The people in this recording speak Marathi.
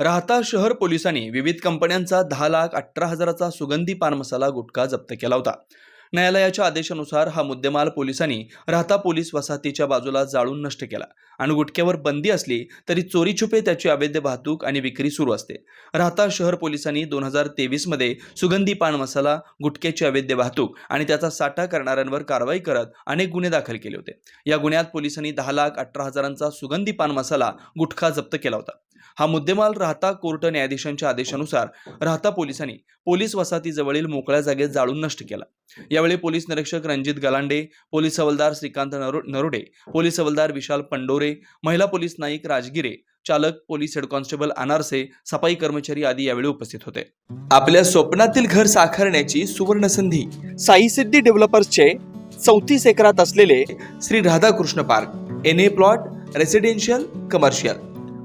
राहता शहर पोलिसांनी विविध कंपन्यांचा दहा लाख अठरा हजाराचा सुगंधी पान मसाला गुटखा जप्त केला होता. न्यायालयाच्या आदेशानुसार हा मुद्देमाल पोलिसांनी राहता पोलीस वसाहतीच्या बाजूला जाळून नष्ट केला. आणि गुटख्यावर बंदी असली तरी चोरी छुपे त्याची अवैध वाहतूक आणि विक्री सुरू असते. राहता शहर पोलिसांनी दोन हजार तेवीसमध्ये सुगंधी पान मसाला गुटख्याची अवैध वाहतूक आणि त्याचा साठा करणाऱ्यांवर कारवाई करत अनेक गुन्हे दाखल केले होते. या गुन्ह्यात पोलिसांनी दहा लाख अठरा हजारांचा सुगंधी पान मसाला गुटखा जप्त केला होता. हा मुद्देमाल राहता कोर्ट न्यायाधीशांच्या आदेशानुसार राहता पोलिसांनी पोलीस वसाहतीजवळील मोकळ्या जागेत जाळून नष्ट केला. यावेळी पोलीस निरीक्षक रणजित गलांडे पोलीस हवालदार श्रीकांत नरोडे पोलीस हवालदार विशाल पंडोरे महिला पोलीस नाईक राजगिरे चालक पोलीस हेड कॉन्स्टेबल अनारसे सफाई कर्मचारी आदी यावेळी उपस्थित होते. आपल्या स्वप्नातील घर साकारण्याची सुवर्ण संधी साई सिद्धी डेव्हलपर्सचे चौतीस एकरात असलेले Shri Radhakrishna park N A plot residential commercial.